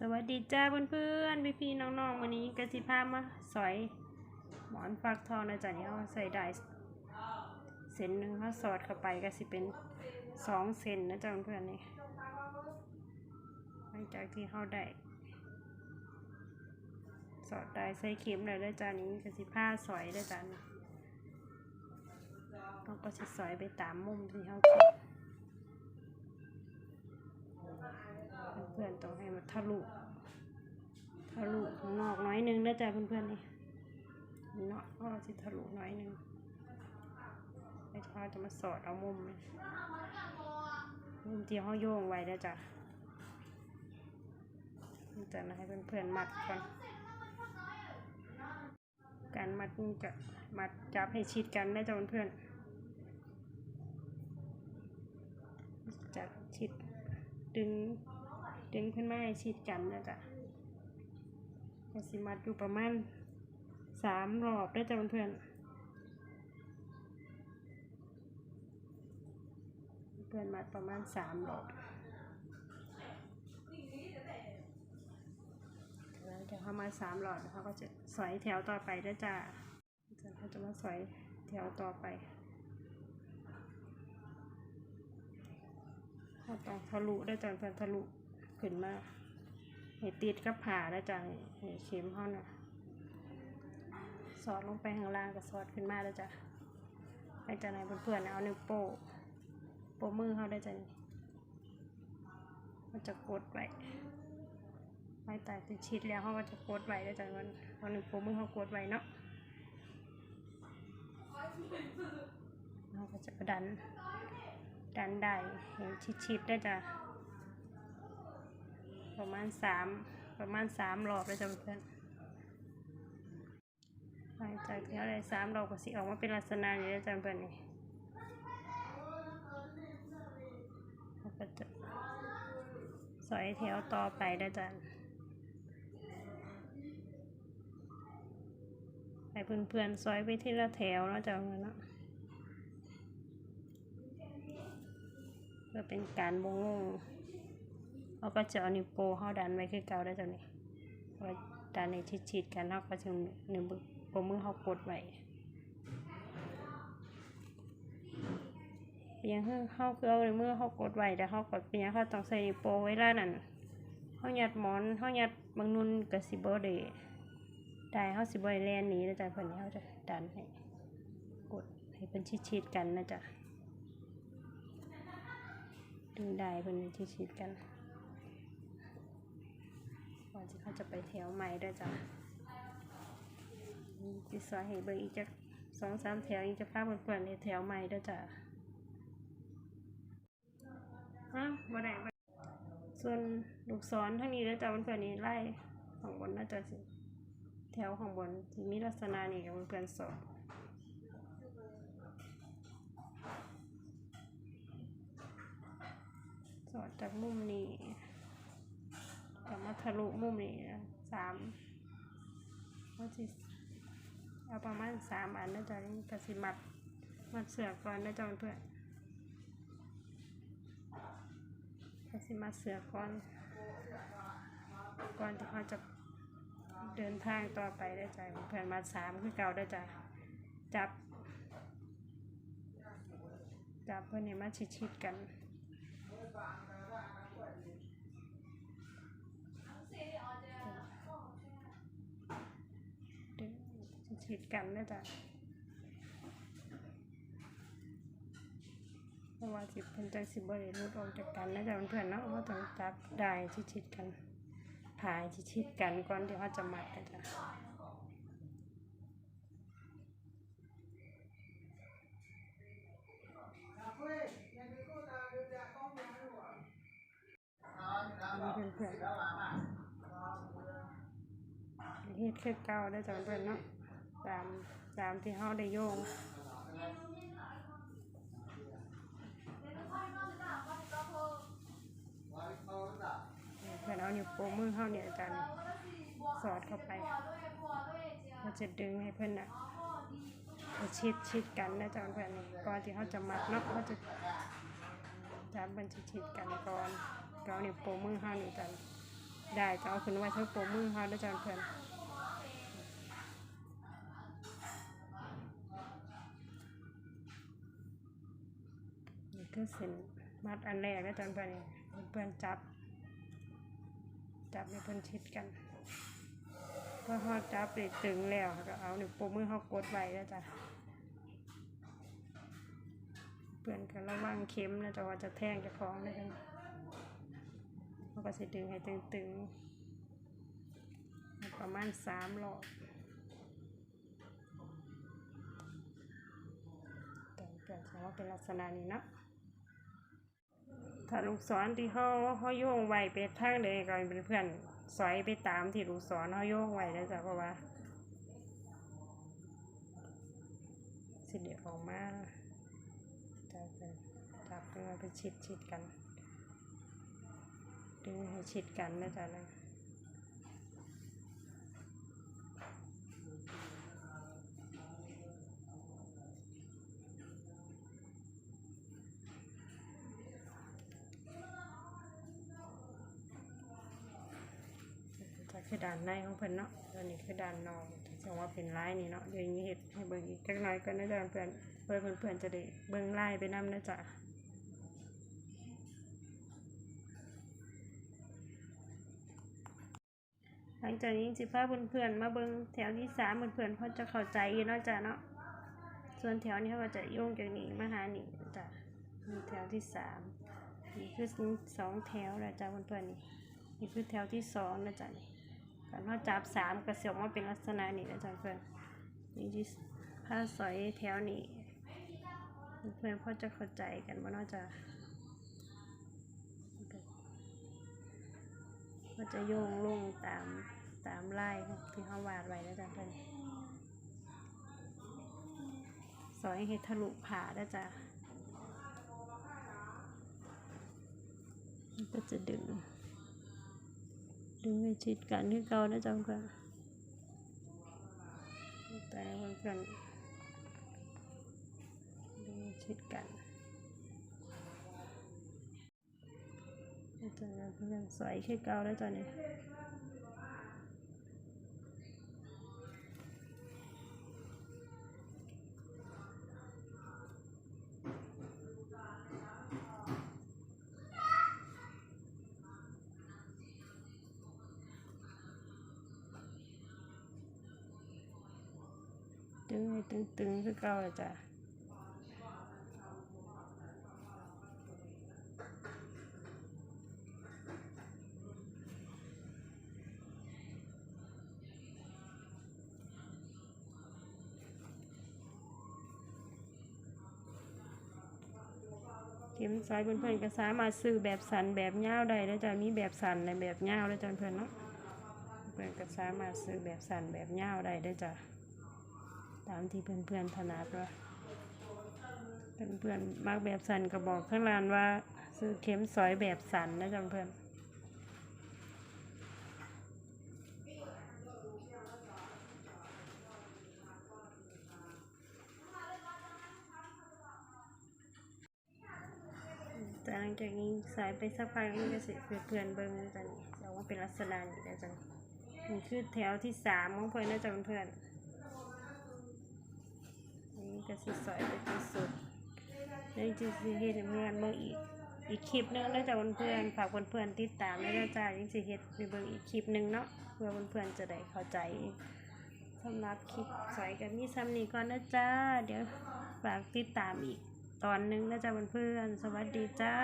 สวัสดีจ้าเพื่อนๆพี่พี่ๆน้องๆวันนี้กสิพามาสอยหมอนฟักทองนะจ๊ะเนี่ยเอาใส่ได้เส้นหนึ่งเขาสอดเข้าไปก็สิเป็นสองเซนนะจ๊ะเพื่อนนี่หลังจากที่เขาได้สอดได้ใส่เข็มเลยได้จ้านี้กสิผ้าสอยได้จ้านี่เขาก็สิสอยไปตามมุมที่เขาคิด พื่อนๆต้องให้มันทะลุทะลุข้างนอกน้อยนึงนะจ๊ะเพื่อนๆนี่เนาะก็จะทะลุน้อยนึงไอ้เขาจะมาสอดเอามุมมุมที่เขาโยงไว้นะจ๊ะจะให้เพื่อนๆมัดก่อนการมัดจะมัดจับให้ชิดกันนะจ๊ะเพื่อนๆจับชิดดึง ดึงขึ้นมาให้ชิดกันนะจ๊ะก็สิมัดอยู่ประมาณสามรอบได้จ้ะเพื่อนเพื่อนมัดประมาณสามรอบแล้วจะเขามาสามรอบแล้วเขาก็จะสอยแถวต่อไปได้จ้ะจะเขาจะมาสอยแถวต่อไปเขาต้องทะลุได้จ้ะเพื่อนทะลุ ขึ้นมาให้ติดกับผ่าแล้วจ้ะให้เข็มเขาน่ะสอดลงไปข้างล่างก็สอดขึ้นมาแล้วจ้ะให้จ้ะไหนเพื่อนๆเอานิ้วโป้โป้มือเขาได้จ้ะนี่มันจะกดไว้ไว้แต่ติดชิดแล้วเขาก็จะกดไว้ได้จ้ะมันเอานิ้วโป้มือเขากดไว้เนาะเขาก็จะดัน ดันได้เห็นชิดๆได้จ้ะ ประมาณสามประมาณสามรอบแล้วจ้ะเพื่อนหลังจากที่เราได้สามรอบก็สิออกมาเป็นลักษณะนี้แล้วจ้ะเพื่อนนี่เราก็จะสอยแถวต่อไปได้จ้ะให้เพื่อนๆซอยไปทีละแถวเนาะจ้ะเพื่อนเนาะเพื่อเป็นการบงง เขาก็จะเอานิ้วโป้เขาดันไว้คือเก่าได้จ้ะนี่พอดันในชิดๆกันเขาก็จะนิ้วมือโป้มือเขากดไว้เพียงเขาคือเอานิ้วมือเขากดไว้แต่เขากดเพียงเขาต้องใส่นิ้วโป้ไว้ล่านั่นเขาหยัดหมอนเขาหยัดบางนุ่นกับสิบเดได้เขาสิบได้แลนหนี้นะจ๊ะเพื่อนเขาจะดันให้กดให้เป็นชิดๆกันนะจ๊ะดึงได้เป็นชิดๆกัน ที่เขาจะไปแถวใหม่ด้จ้ะจิซอยให้เบอร์อีกจะสองสามแถวอีกจะพาเพื่อนๆในแถวใหม่ด้จ้ะฮะบ่ได้บ่ส่วนลูกศรทั้งนี้ด้จ้ะเพื่อนๆนี่ไล่ของบนน่าจะสิแถวของบนที่มีลักษณะนี้กับเพื่อนๆสอบสอดจากมุมนี้ กลับมาทะลุมุมนี้นะสามว่าสิเอาประมาณสามอันนะจ๊ะนี่กสิมัดมัดเสือก่อนนะจ๊ะเพื่อนกสิมัดเสือก่อนก่อนที่เขาจะเดินทางต่อไปได้จ้ะเพื่อนมัดสามคือเก่าได้จ้ะจับ จับเพื่อนนี่มาชิดๆกัน ดึง ฉีดกันนะจ๊ะเพราะว่าสิเป็นจังสิบริรุดออกจากกันนะจ๊ะเพื่อนๆเนาะว่าต้องจับได้ชิดๆกันถ่ายชิดๆกันก่อนที่เขาจะมัดนะจ๊ะเพื่อนๆเฮ็ดคือเก่าได้จ้ะเพื่อนเนาะ ตามตามที่เขาได้โยงเพื่อนเอานิ้วโป้งมือเข้าเนี่ยอาจารย์สอดเข้าไปเราจะดึงให้เพื่อนน่ะชิดชิดกันนะจ๊ะเพื่อนก่อนที่เขาจะมัดเนาะเขาจะจับมันชิดชิดกันก่อนเอานิ้วโป้งมือเข้านี่อาจารย์ได้จะเอาขึ้นไว้เท่าโปรมือเขาด้อจ้ะเพื่อน คือเส้นมัดอันแรกได้อจ้ะเพื่อนนี่เพื่อนจับ จับให้เพื่อนชิดกันพอเขาจับได้ตึงแล้วก็เอาหนึ่งปรมือเขากดไว้แล้วจ้ะเพื่อนก็ระวังเข็มนะจ๊ะว่าจะแทงจะคล้องได้กันเขาก็จะดึงให้ตึงๆประมาณสามรอบแต่เกิดว่าเป็นลักษณะนี้เนาะ ถ้าลูกศรที่เขาเขาโยงไว้ไปทางใดก็เป็นเพื่อนสอยไปตามที่ลูกศรเขาโยงไว้แล้วจ้ะเพราะว่าสิเดียวออกมาจะเป็นจับดึงมาเป็นชิดชิดกัน ดึงให้ชิดกันนะจ๊ะนะ จะ คือด้านในของเพิ่นเนาะตัวนี้คือด้านนอกจังว่าเป็นลายนี่เนาะเดี๋ยวนี้เฮ็ดให้เบิ่งอีกจักหน่อยก่อนะจ๊ะเพื่อนเพื่อนเพื่อนจะได้เบิ่งลายไปนำนะจ๊ะหลังจากนี้สิพาเพื่อนๆมาเบิ่งแถวที่สามเพื่อนๆเพอจะเข้าใจอยู่เนาะจ๊ะเนาะส่วนแถวนี้เขาก็จะโยงจากนี้มาหานี่จ้ะนี่แถวที่สามนี่คือสองแถวแล้วจ้ะเพื่อนๆนี่นี่คือแถวที่สองนะจ๊ะนี่ การว่าจับสามกระเสียออกมาเป็นลักษณะนี้นะจ๊ะเพื่อนนี่ที่ผ้าสอยแถวนี้ เพื่อนพ่อจะเข้าใจกันว่าน่าจะก็จะโยงลงตามตามไลายที่เขาวาดไว้นะจ๊ะเพื่อนสอยให้ทะลุผ่านะจ๊ะก็จะดึง ดึงให้ชิดกันที่เก่านะจ๊ะเพื่อนแต่เพื่อนดึงชิดกันจะเพื่อนสวยแค่เก่าแล้วจ้ะเนี่ งให้ตึงๆคือเก่าแล้วจ้ะเข็มสายเพื่อนๆก็สามารถซื้อแบบสันแบบยาได้แล้วจ้ะมีแบบสันและแบบยาแล้วจ้ะเพื่อนเนาะเพื่อนก็สามารถซื้อแบบสันแบบยาได้เด้จ้ะ ตามที่เพื่อนๆถนัดว่าเพื่อนๆมักแบบสันก็บอกข้างล่างว่า ซื้อเข็มสอยแบบสันนะจ้ะเพื่อนแต่หลังจากนี้สายไปสักพักมันก็สิเพื่อนเบิ่งจังจะว่าเป็นลักษณะนี้แล้วจังนี่คือแถวที่สามของเพื่อนนะจ๊ะเพื่อน ก็สิสอยไปที่สุดเดี๋ยวจะสิเฮ็ดให้เพื่อนเบิ่งอีกอีกคลิปหนึงแล้วจ้ะเพื่อนๆฝากเพื่อนๆติดตามด้วยนะจ้ายังสิเฮ็ดไปเบิ่งอีกคลิปหนึงเนาะเพื่อเพื่อนๆจะได้เข้าใจสำหรับคลิปสอยกันมีซ้ำนี้ก่อนนะจ้าเดี๋ยวฝากติดตามอีกตอนหนึงนะจ้ะเพื่อนๆสวัสดีจ้า